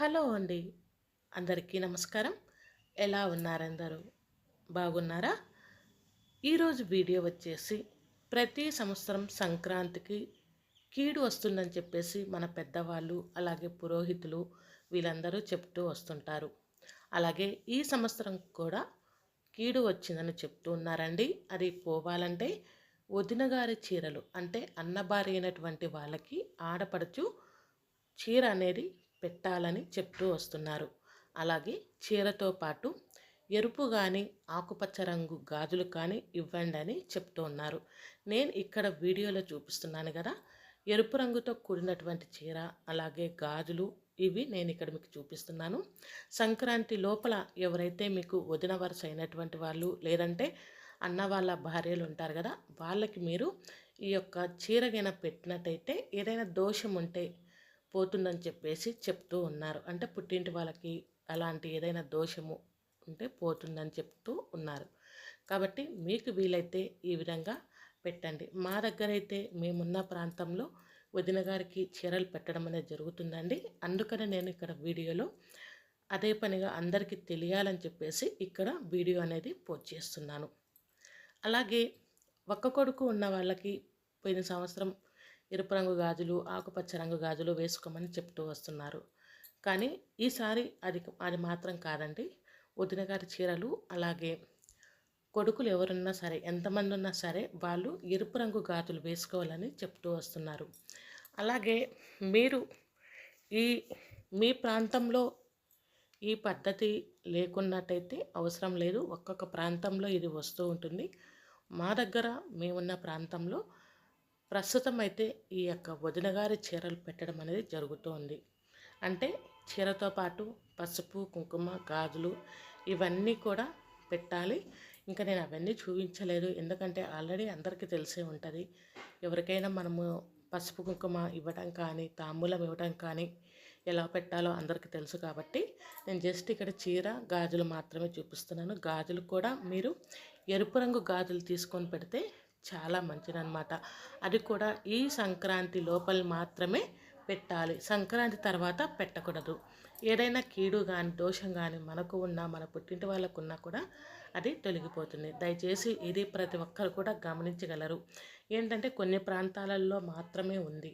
Hello అండి. అందరికీ నమస్కారం. ఎలా ఉన్నారందరూ? బాగున్నారా? ఈరోజు వీడియో వచ్చేసి ప్రతి సంవత్సరం సంక్రాంతికి కీడు వస్తుందని చెప్పేసి మన పెద్దవాళ్ళు అలాగే పురోహితులు వీళ్ళందరూ చెప్తూ వస్తుంటారు. అలాగే ఈ సంవత్సరం కూడా కీడు వచ్చిందని చెప్తూ ఉన్నారండి. అది పోవాలంటే వదినగారి చీరలు అంటే అన్నబారి అయినటువంటి వాళ్ళకి ఆడపడుచు చీర అనేది పెట్టాలని చెప్తూ వస్తున్నారు. అలాగే చీరతో పాటు ఎరుపు కానీ ఆకుపచ్చ రంగు గాజులు కానీ ఇవ్వండి అని చెప్తూ ఉన్నారు. నేను ఇక్కడ వీడియోలో చూపిస్తున్నాను కదా ఎరుపు రంగుతో కూడినటువంటి చీర అలాగే గాజులు ఇవి నేను ఇక్కడ మీకు చూపిస్తున్నాను. సంక్రాంతి లోపల ఎవరైతే మీకు వదిన వరుస అయినటువంటి వాళ్ళు లేదంటే అన్న వాళ్ళ భార్యలు ఉంటారు కదా వాళ్ళకి మీరు ఈ యొక్క చీరగైనా పెట్టినట్టయితే ఏదైనా దోషం ఉంటే పోతుందని చెప్పేసి చెప్తూ ఉన్నారు. అంటే పుట్టింటి వాళ్ళకి అలాంటి ఏదైనా దోషము ఉంటే పోతుందని చెప్తూ ఉన్నారు. కాబట్టి మీకు వీలైతే ఈ విధంగా పెట్టండి. మా దగ్గర అయితే మేమున్న ప్రాంతంలో వదిన గారికి చీరలు పెట్టడం అనేది జరుగుతుందండి. అందుకనే నేను ఇక్కడ వీడియోలో అదే పనిగా అందరికీ తెలియాలని చెప్పేసి ఇక్కడ వీడియో అనేది పోస్ట్ చేస్తున్నాను. అలాగే ఒక్క కొడుకు ఉన్న వాళ్ళకి పోయిన సంవత్సరం ఎరుపు రంగు గాజులు ఆకుపచ్చ రంగు గాజులు వేసుకోమని చెప్తూ వస్తున్నారు. కానీ ఈసారి అది అది మాత్రం కాదండి. వదిన గారి చీరలు అలాగే కొడుకులు ఎవరున్నా సరే ఎంతమంది ఉన్నా సరే వాళ్ళు ఎరుపు రంగు గాజులు వేసుకోవాలని చెప్తూ వస్తున్నారు. అలాగే మీరు ఈ మీ ప్రాంతంలో ఈ పద్ధతి లేకున్నట్టయితే అవసరం లేదు. ఒక్కొక్క ప్రాంతంలో ఇది వస్తూ ఉంటుంది. మా దగ్గర మేమున్న ప్రాంతంలో ప్రస్తుతం అయితే ఈ యొక్క వదిన గారి చీరలు పెట్టడం అనేది జరుగుతోంది. అంటే చీరతో పాటు పసుపు కుంకుమ గాజులు ఇవన్నీ కూడా పెట్టాలి. ఇంకా నేను అవన్నీ చూపించలేదు. ఎందుకంటే ఆల్రెడీ అందరికీ తెలిసే ఉంటుంది. ఎవరికైనా మనము పసుపు కుంకుమ ఇవ్వడం కానీ తాంబూలం ఇవ్వడం కానీ ఎలా పెట్టాలో అందరికీ తెలుసు కాబట్టి నేను జస్ట్ ఇక్కడ చీర గాజులు మాత్రమే చూపిస్తున్నాను. గాజులు కూడా మీరు ఎరుపు రంగు గాజులు తీసుకొని పెడితే చాలా మంచిదనమాట అది కూడా ఈ సంక్రాంతి లోపల మాత్రమే పెట్టాలి. సంక్రాంతి తర్వాత పెట్టకూడదు. ఏదైనా కీడు కానీ దోషం కానీ మనకు ఉన్నా మన పుట్టింటి వాళ్ళకు ఉన్నా కూడా అది తొలగిపోతుంది. దయచేసి ఇది ప్రతి ఒక్కరు కూడా గమనించగలరు. ఏంటంటే కొన్ని ప్రాంతాలలో మాత్రమే ఉంది.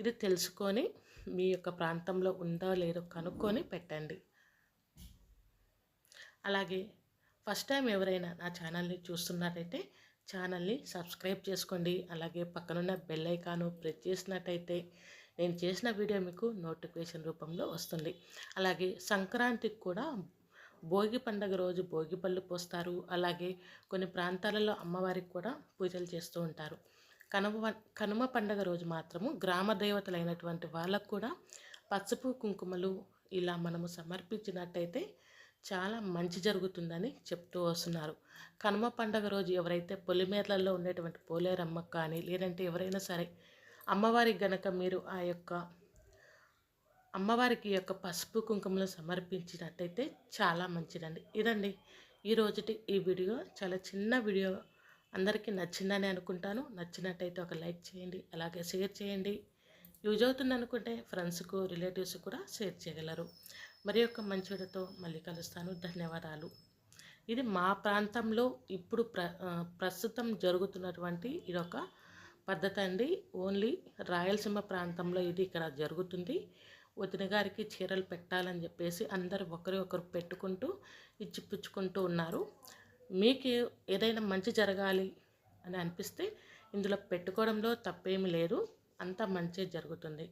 ఇది తెలుసుకొని మీ యొక్క ప్రాంతంలో ఉందో లేదో కనుక్కొని పెట్టండి. అలాగే ఫస్ట్ టైం ఎవరైనా నా ఛానల్ని చూస్తున్నట్టయితే ఛానల్ని సబ్స్క్రైబ్ చేసుకోండి. అలాగే పక్కనున్న బెల్ ఐకాను ప్రెస్ చేసినట్టయితే నేను చేసిన వీడియో మీకు నోటిఫికేషన్ రూపంలో వస్తుంది. అలాగే సంక్రాంతికి కూడా భోగి పండగ రోజు భోగి పళ్ళు పోస్తారు. అలాగే కొన్ని ప్రాంతాలలో అమ్మవారికి కూడా పూజలు చేస్తూ ఉంటారు. కనుమ కనుమ పండగ రోజు మాత్రము గ్రామ దేవతలైనటువంటి వాళ్ళకు కూడా పసుపు కుంకుమలు ఇలా మనము సమర్పించినట్టయితే చాలా మంచి జరుగుతుందని చెప్తూ వస్తున్నారు. కనుమ పండగ రోజు ఎవరైతే పొలిమేర్లలో ఉండేటువంటి పోలేరమ్మ కానీ లేదంటే ఎవరైనా సరే అమ్మవారికి గనక మీరు ఆ యొక్క అమ్మవారికి యొక్క పసుపు కుంకుమలు సమర్పించినట్టయితే చాలా మంచిదండి. ఇదండి ఈ రోజుటి ఈ వీడియో. చాలా చిన్న వీడియో. అందరికీ నచ్చిందని అనుకుంటాను. నచ్చినట్టయితే ఒక లైక్ చేయండి అలాగే షేర్ చేయండి. యూజ్ అవుతుంది అనుకుంటే ఫ్రెండ్స్కు రిలేటివ్స్ కూడా షేర్ చేయగలరు. మరి యొక్క మంచితో మళ్ళీ కలుస్తాను. ధన్యవాదాలు. ఇది మా ప్రాంతంలో ఇప్పుడు ప్ర ప్రస్తుతం జరుగుతున్నటువంటి ఇదొక పద్ధతి అండి. ఓన్లీ రాయలసీమ ప్రాంతంలో ఇది ఇక్కడ జరుగుతుంది. వదిన గారికి చీరలు పెట్టాలని చెప్పేసి అందరు ఒకరి ఒకరు పెట్టుకుంటూ ఇచ్చిపుచ్చుకుంటూ ఉన్నారు. మీకు ఏదైనా మంచి జరగాలి అని అనిపిస్తే ఇందులో పెట్టుకోవడంలో తప్పేమీ లేదు. అంతా మంచి జరుగుతుంది.